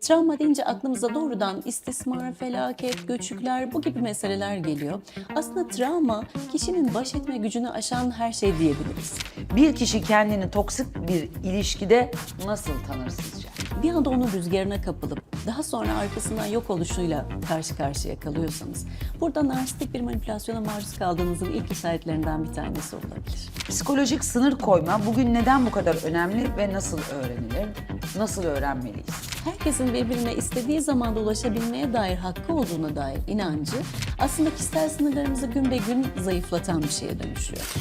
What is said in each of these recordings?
Travma deyince aklımıza doğrudan istismar, felaket, göçükler bu gibi meseleler geliyor. Aslında travma kişinin baş etme gücünü aşan her şey diyebiliriz. Bir kişi kendini toksik bir ilişkide nasıl tanır sizce? Bir anda onun rüzgarına kapılıp daha sonra arkasından yok oluşuyla karşı karşıya kalıyorsanız burada narsistik bir manipülasyona maruz kaldığınızın ilk işaretlerinden bir tanesi olabilir. Psikolojik sınır koyma bugün neden bu kadar önemli ve nasıl öğrenilir? Nasıl öğrenmeliyiz? Herkesin birbirine istediği zamanda ulaşabilmeye dair hakkı olduğuna dair inancı aslında kişisel sınırlarımızı gün be gün zayıflatan bir şeye dönüşüyor.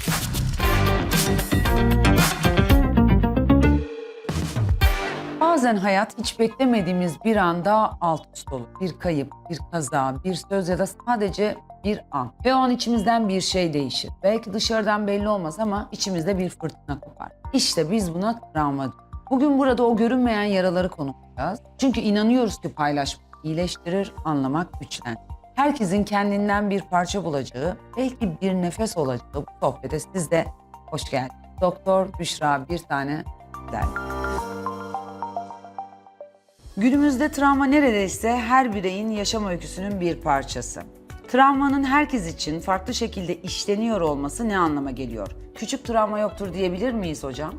Bazen hayat hiç beklemediğimiz bir anda alt üst olur. Bir kayıp, bir kaza, bir söz ya da sadece bir an. Ve o an içimizden bir şey değişir. Belki dışarıdan belli olmaz ama içimizde bir fırtına kopar. İşte biz buna travma diyoruz. Bugün burada o görünmeyen yaraları konuşacağız. Çünkü inanıyoruz ki paylaşmak iyileştirir, anlamak güçlendirir. Herkesin kendinden bir parça bulacağı, belki bir nefes olacağı bu sohbete siz de hoş geldiniz. Doktor Büşra bir tane der. Günümüzde travma neredeyse her bireyin yaşam öyküsünün bir parçası. Travmanın herkes için farklı şekilde işleniyor olması ne anlama geliyor? Küçük travma yoktur diyebilir miyiz hocam?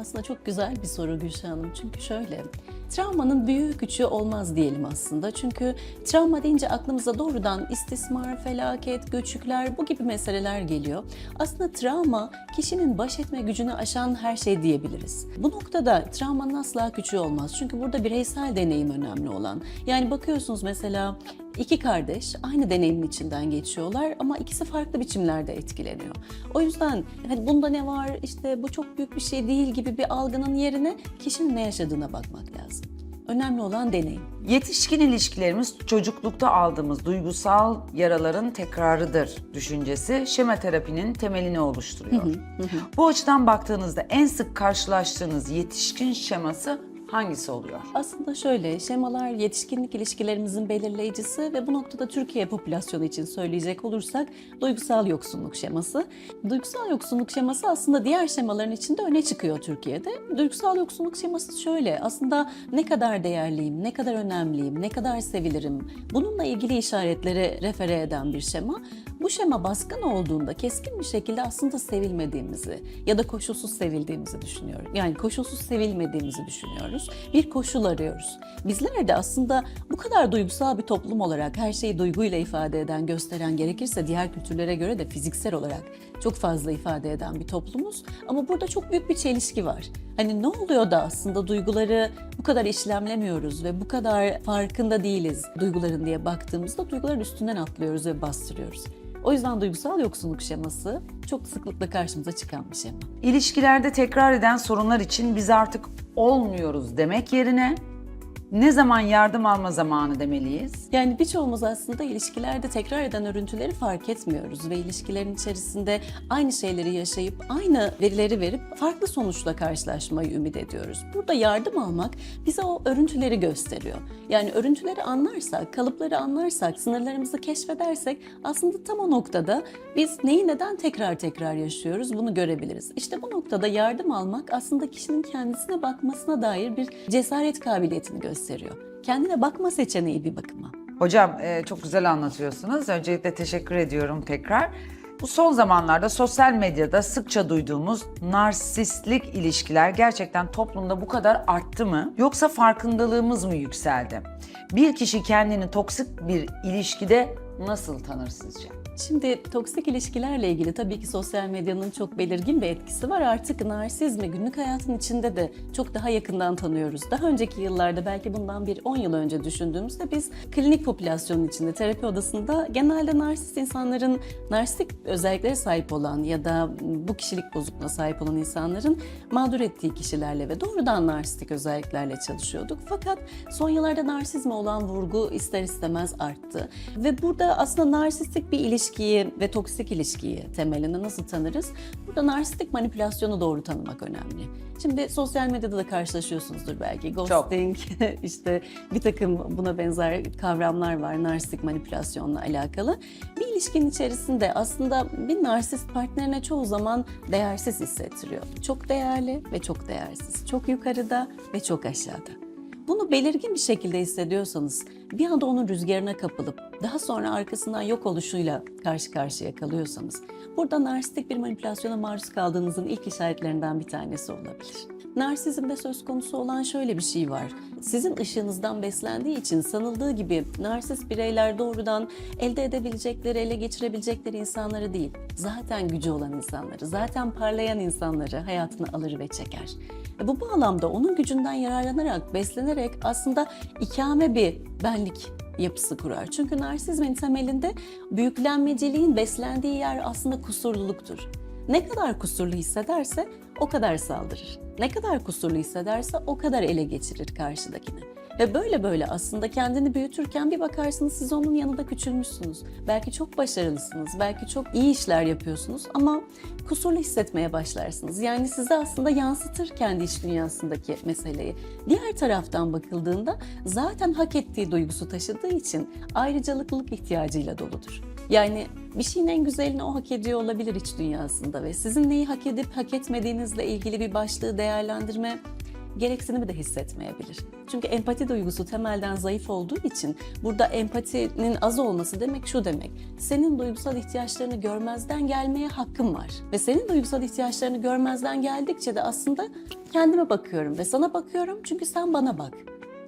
Aslında çok güzel bir soru Gülşah Hanım. Çünkü şöyle, travmanın büyüğü küçüğü olmaz diyelim aslında. Çünkü travma deyince aklımıza doğrudan istismar, felaket, göçükler bu gibi meseleler geliyor. Aslında travma kişinin baş etme gücünü aşan her şey diyebiliriz. Bu noktada travmanın asla küçüğü olmaz. Çünkü burada bireysel deneyim önemli olan. Yani bakıyorsunuz mesela İki kardeş aynı deneyimin içinden geçiyorlar ama ikisi farklı biçimlerde etkileniyor. O yüzden hani bunda ne var işte bu çok büyük bir şey değil gibi bir algının yerine kişinin ne yaşadığına bakmak lazım. Önemli olan deneyim. Yetişkin ilişkilerimiz çocuklukta aldığımız duygusal yaraların tekrarıdır düşüncesi şema terapinin temelini oluşturuyor. Bu açıdan baktığınızda en sık karşılaştığınız yetişkin şeması hangisi oluyor? Aslında şöyle, şemalar yetişkinlik ilişkilerimizin belirleyicisi ve bu noktada Türkiye popülasyonu için söyleyecek olursak duygusal yoksunluk şeması. Duygusal yoksunluk şeması aslında diğer şemaların içinde öne çıkıyor Türkiye'de. Duygusal yoksunluk şeması şöyle, aslında ne kadar değerliyim, ne kadar önemliyim, ne kadar sevilirim, bununla ilgili işaretlere refere eden bir şema. Bu şema baskın olduğunda keskin bir şekilde aslında sevilmediğimizi ya da koşulsuz sevildiğimizi düşünüyoruz. Yani koşulsuz sevilmediğimizi düşünüyoruz. Bir koşul arıyoruz. Bizler de aslında bu kadar duygusal bir toplum olarak her şeyi duyguyla ifade eden, gösteren gerekirse diğer kültürlere göre de fiziksel olarak çok fazla ifade eden bir toplumuz. Ama burada çok büyük bir çelişki var. Hani ne oluyor da aslında duyguları bu kadar işlemlemiyoruz ve bu kadar farkında değiliz duyguların diye baktığımızda duyguların üstünden atlıyoruz ve bastırıyoruz. O yüzden duygusal yoksunluk şeması çok sıklıkla karşımıza çıkan bir şema. İlişkilerde tekrar eden sorunlar için biz artık olmuyoruz demek yerine ne zaman yardım alma zamanı demeliyiz? Yani birçoğumuz aslında ilişkilerde tekrar eden örüntüleri fark etmiyoruz ve ilişkilerin içerisinde aynı şeyleri yaşayıp aynı verileri verip farklı sonuçla karşılaşmayı ümit ediyoruz. Burada yardım almak bize o örüntüleri gösteriyor. Yani örüntüleri anlarsak, kalıpları anlarsak, sınırlarımızı keşfedersek aslında tam o noktada biz neyi neden tekrar tekrar yaşıyoruz bunu görebiliriz. İşte bu noktada yardım almak aslında kişinin kendisine bakmasına dair bir cesaret kabiliyetini gösteriyor. Kendine bakma seçeneği bir bakıma. Hocam e, çok güzel anlatıyorsunuz. Öncelikle teşekkür ediyorum tekrar. Bu son zamanlarda sosyal medyada sıkça duyduğumuz narsistlik ilişkiler gerçekten toplumda bu kadar arttı mı? Yoksa farkındalığımız mı yükseldi? Bir kişi kendini toksik bir ilişkide nasıl tanır sizce? Şimdi toksik ilişkilerle ilgili tabii ki sosyal medyanın çok belirgin bir etkisi var. Artık narsizmi günlük hayatın içinde de çok daha yakından tanıyoruz. Daha önceki yıllarda belki bundan bir 10 yıl önce düşündüğümüzde biz klinik popülasyonun içinde terapi odasında genelde narsist insanların narsistik özelliklere sahip olan ya da bu kişilik bozukluğuna sahip olan insanların mağdur ettiği kişilerle ve doğrudan narsistik özelliklerle çalışıyorduk. Fakat son yıllarda narsizme olan vurgu ister istemez arttı. Ve burada aslında narsistik bir ilişkiyi ve toksik ilişkiyi temelinde nasıl tanırız? Burada narsistik manipülasyonu doğru tanımak önemli. Şimdi sosyal medyada da karşılaşıyorsunuzdur belki. Ghosting, işte bir takım buna benzer kavramlar var narsistik manipülasyonla alakalı. Bir ilişkinin içerisinde aslında bir narsist partnerine çoğu zaman değersiz hissettiriyor. Çok değerli ve çok değersiz. Çok yukarıda ve çok aşağıda. Bunu belirgin bir şekilde hissediyorsanız bir anda onun rüzgarına kapılıp daha sonra arkasından yok oluşuyla karşı karşıya kalıyorsanız burada narsistik bir manipülasyona maruz kaldığınızın ilk işaretlerinden bir tanesi olabilir. Narsizmde söz konusu olan şöyle bir şey var. Sizin ışığınızdan beslendiği için sanıldığı gibi narsist bireyler doğrudan elde edebilecekleri, ele geçirebilecekleri insanları değil, zaten gücü olan insanları, zaten parlayan insanları hayatına alır ve çeker. E bu bağlamda onun gücünden yararlanarak, beslenerek aslında ikame bir benlik yapısı kurar. Çünkü narsizmin temelinde büyüklenmeciliğin beslendiği yer aslında kusurluluktur. Ne kadar kusurlu hissederse o kadar saldırır. Ne kadar kusurlu hissederse o kadar ele geçirir karşıdakini. Ve böyle böyle aslında kendini büyütürken bir bakarsınız siz onun yanında küçülmüşsünüz. Belki çok başarılısınız, belki çok iyi işler yapıyorsunuz ama kusurlu hissetmeye başlarsınız. Yani size aslında yansıtır kendi iç dünyasındaki meseleyi. Diğer taraftan bakıldığında zaten hak ettiği duygusu taşıdığı için ayrıcalıklılık ihtiyacıyla doludur. Yani bir şeyin en güzelini o hak ediyor olabilir iç dünyasında ve sizin neyi hak edip hak etmediğinizle ilgili bir başlığı değerlendirme gereksinimi de hissetmeyebilir. Çünkü empati duygusu temelden zayıf olduğu için burada empatinin az olması demek şu demek. Senin duygusal ihtiyaçlarını görmezden gelmeye hakkım var. Ve senin duygusal ihtiyaçlarını görmezden geldikçe de aslında kendime bakıyorum ve sana bakıyorum çünkü sen bana bak.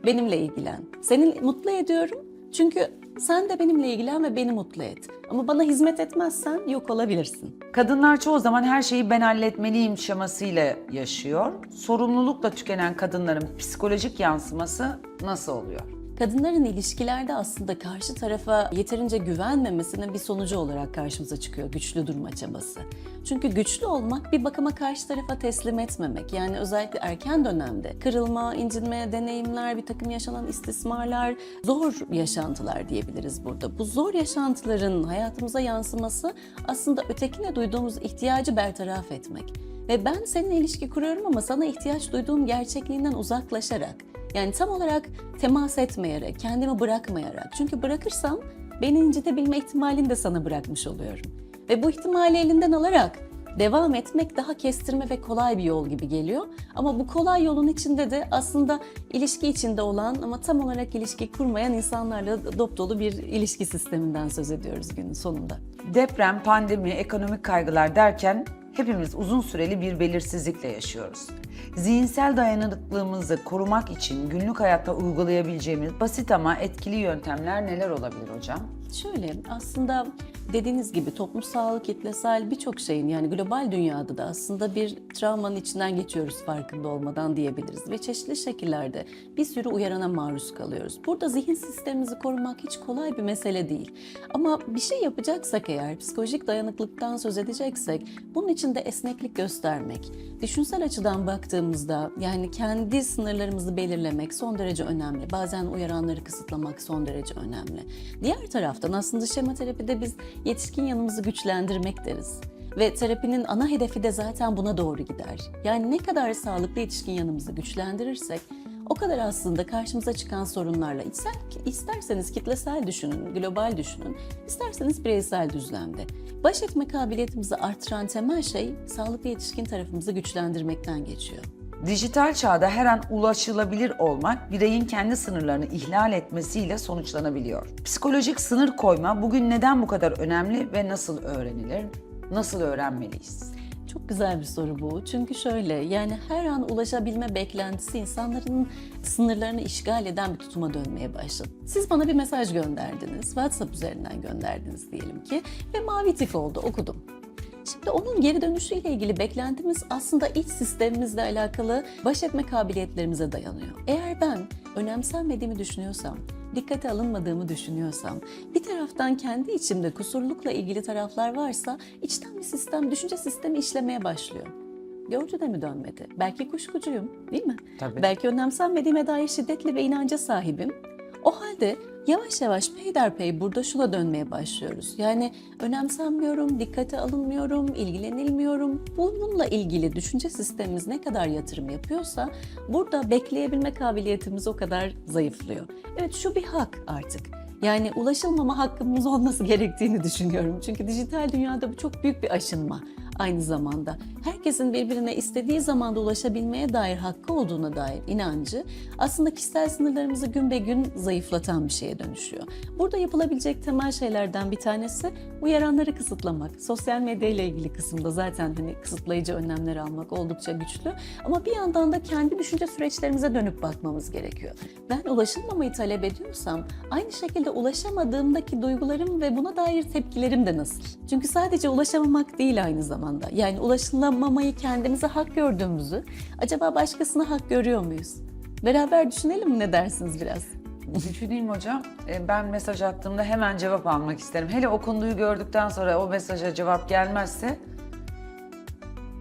Benimle ilgilen. Seni mutlu ediyorum çünkü sen de benimle ilgilen ve beni mutlu et. Ama bana hizmet etmezsen yok olabilirsin. Kadınlar çoğu zaman her şeyi ben halletmeliyim şemasıyla yaşıyor. Sorumlulukla tükenen kadınların psikolojik yansıması nasıl oluyor? Kadınların ilişkilerde aslında karşı tarafa yeterince güvenmemesinin bir sonucu olarak karşımıza çıkıyor güçlü durma çabası. Çünkü güçlü olmak bir bakıma karşı tarafa teslim etmemek. Yani özellikle erken dönemde kırılma, incinme, deneyimler, bir takım yaşanan istismarlar, zor yaşantılar diyebiliriz burada. Bu zor yaşantıların hayatımıza yansıması aslında ötekine duyduğumuz ihtiyacı bertaraf etmek. Ve ben seninle ilişki kuruyorum ama sana ihtiyaç duyduğum gerçekliğinden uzaklaşarak yani tam olarak temas etmeyerek, kendimi bırakmayarak. Çünkü bırakırsam beni incitebilme ihtimalini de sana bırakmış oluyorum. Ve bu ihtimali elinden alarak devam etmek daha kestirme ve kolay bir yol gibi geliyor. Ama bu kolay yolun içinde de aslında ilişki içinde olan ama tam olarak ilişki kurmayan insanlarla dop dolu bir ilişki sisteminden söz ediyoruz günün sonunda. Deprem, pandemi, ekonomik kaygılar derken hepimiz uzun süreli bir belirsizlikle yaşıyoruz. Zihinsel dayanıklılığımızı korumak için günlük hayatta uygulayabileceğimiz basit ama etkili yöntemler neler olabilir hocam? Şöyle aslında dediğiniz gibi toplumsal, kitlesel birçok şeyin yani global dünyada da aslında bir travmanın içinden geçiyoruz farkında olmadan diyebiliriz. Ve çeşitli şekillerde bir sürü uyarana maruz kalıyoruz. Burada zihin sistemimizi korumak hiç kolay bir mesele değil. Ama bir şey yapacaksak eğer, psikolojik dayanıklıktan söz edeceksek bunun için de esneklik göstermek. Düşünsel açıdan baktığımızda yani kendi sınırlarımızı belirlemek son derece önemli. Bazen uyaranları kısıtlamak son derece önemli. Diğer taraftan aslında şema terapide biz yetişkin yanımızı güçlendirmek deriz. Ve terapinin ana hedefi de zaten buna doğru gider. Yani ne kadar sağlıklı yetişkin yanımızı güçlendirirsek o kadar aslında karşımıza çıkan sorunlarla içsel, isterseniz kitlesel düşünün, global düşünün, isterseniz bireysel düzlemde. Baş etme kabiliyetimizi artıran temel şey sağlıklı yetişkin tarafımızı güçlendirmekten geçiyor. Dijital çağda her an ulaşılabilir olmak bireyin kendi sınırlarını ihlal etmesiyle sonuçlanabiliyor. Psikolojik sınır koyma bugün neden bu kadar önemli ve nasıl öğrenilir? Nasıl öğrenmeliyiz? Çok güzel bir soru bu. Çünkü şöyle yani her an ulaşabilme beklentisi insanların sınırlarını işgal eden bir tutuma dönmeye başladı. Siz bana bir mesaj gönderdiniz. WhatsApp üzerinden gönderdiniz diyelim ki ve mavi tik oldu okudum. Şimdi onun geri dönüşüyle ilgili beklentimiz aslında iç sistemimizle alakalı baş etme kabiliyetlerimize dayanıyor. Eğer ben önemsenmediğimi düşünüyorsam, dikkate alınmadığımı düşünüyorsam, bir taraftan kendi içimde kusurlukla ilgili taraflar varsa içten bir sistem, düşünce sistemi işlemeye başlıyor. Gördü de mi dönmedi? Belki kuşkucuyum değil mi? Tabii. Belki önemsenmediğime dair şiddetli ve inanca sahibim. O halde yavaş yavaş peyderpey burada şuna dönmeye başlıyoruz. Yani önemsenmiyorum, dikkate alınmıyorum, ilgilenilmiyorum. Bununla ilgili düşünce sistemimiz ne kadar yatırım yapıyorsa burada bekleyebilme kabiliyetimiz o kadar zayıflıyor. Evet şu bir hak artık. Yani ulaşılmama hakkımız olması gerektiğini düşünüyorum. Çünkü dijital dünyada bu çok büyük bir aşınma. Aynı zamanda. Herkesin birbirine istediği zamanda ulaşabilmeye dair hakkı olduğuna dair inancı aslında kişisel sınırlarımızı gün be gün zayıflatan bir şeye dönüşüyor. Burada yapılabilecek temel şeylerden bir tanesi uyaranları kısıtlamak. Sosyal medya ile ilgili kısımda zaten hani kısıtlayıcı önlemler almak oldukça güçlü. Ama bir yandan da kendi düşünce süreçlerimize dönüp bakmamız gerekiyor. Ben ulaşılmamayı talep ediyorsam aynı şekilde ulaşamadığımdaki duygularım ve buna dair tepkilerim de nasıl? Çünkü sadece ulaşamamak değil aynı zamanda. Yani ulaşılamamayı kendimize hak gördüğümüzü acaba başkasına hak görüyor muyuz? Beraber düşünelim mi ne dersiniz biraz? Düşüneyim hocam. E, Ben mesaj attığımda hemen cevap almak isterim. Hele okunduğu gördükten sonra o mesaja cevap gelmezse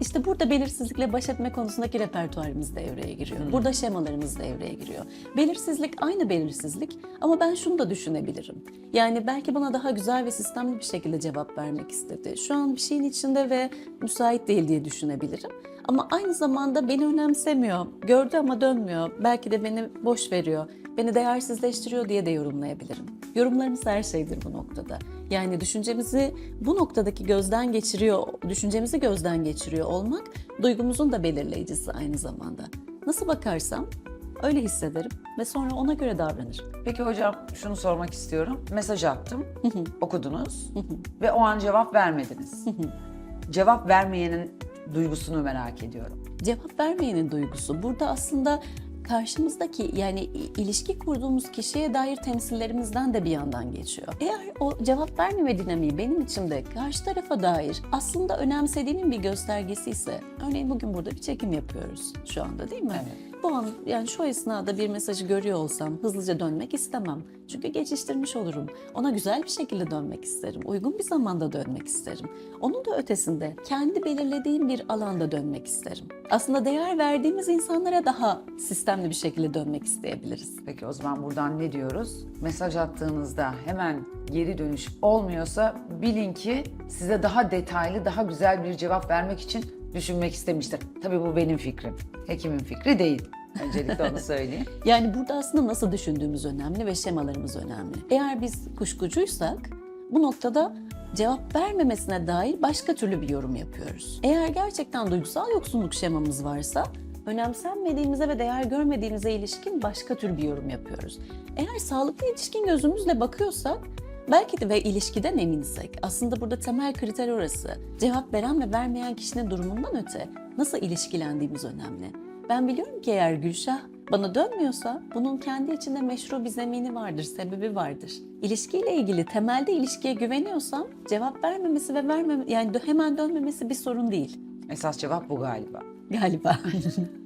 İşte burada belirsizlikle baş etme konusundaki repertuarımız devreye giriyor. Burada şemalarımız devreye giriyor. Belirsizlik aynı belirsizlik ama ben şunu da düşünebilirim. Yani belki bana daha güzel ve sistemli bir şekilde cevap vermek istedi. Şu an bir şeyin içinde ve müsait değil diye düşünebilirim. Ama aynı zamanda beni önemsemiyor, gördü ama dönmüyor, belki de beni boş veriyor, beni değersizleştiriyor diye de yorumlayabilirim. Yorumlarımız her şeydir bu noktada. Yani düşüncemizi bu noktadaki gözden geçiriyor, düşüncemizi gözden geçiriyor olmak duygumuzun da belirleyicisi aynı zamanda. Nasıl bakarsam öyle hissederim ve sonra ona göre davranırım. Peki hocam şunu sormak istiyorum. Mesaj attım, okudunuz ve o an cevap vermediniz. cevap vermeyenin duygusunu merak ediyorum. Cevap vermeyenin duygusu burada aslında karşımızdaki yani ilişki kurduğumuz kişiye dair temsillerimizden de bir yandan geçiyor. Eğer o cevap vermeme dinamiği benim içimde karşı tarafa dair aslında önemsediğimin bir göstergesi ise örneğin bugün burada bir çekim yapıyoruz şu anda değil mi? Evet. Bu an yani şu esnada bir mesajı görüyor olsam hızlıca dönmek istemem. Çünkü geçiştirmiş olurum. Ona güzel bir şekilde dönmek isterim. Uygun bir zamanda dönmek isterim. Onun da ötesinde kendi belirlediğim bir alanda dönmek isterim. Aslında değer verdiğimiz insanlara daha sistemli bir şekilde dönmek isteyebiliriz. Peki o zaman buradan ne diyoruz? Mesaj attığınızda hemen geri dönüş olmuyorsa bilin ki size daha detaylı, daha güzel bir cevap vermek için düşünmek istemiştir. Tabii bu benim fikrim. Hekimin fikri değil. Öncelikle onu söyleyeyim. Yani burada aslında nasıl düşündüğümüz önemli ve şemalarımız önemli. Eğer biz kuşkucuysak bu noktada cevap vermemesine dair başka türlü bir yorum yapıyoruz. Eğer gerçekten duygusal yoksunluk şemamız varsa önemsenmediğimize ve değer görmediğimize ilişkin başka tür bir yorum yapıyoruz. Eğer sağlıklı yetişkin gözümüzle bakıyorsak Belki de ve ilişkiden eminsek aslında burada temel kriter orası. Cevap veren ve vermeyen kişinin durumundan öte nasıl ilişkilendiğimiz önemli. Ben biliyorum ki eğer Gülşah bana dönmüyorsa bunun kendi içinde meşru bir zemini vardır, sebebi vardır. İlişkiyle ilgili temelde ilişkiye güveniyorsam cevap vermemesi ve vermeme yani hemen dönmemesi bir sorun değil Esas cevap bu galiba. galiba.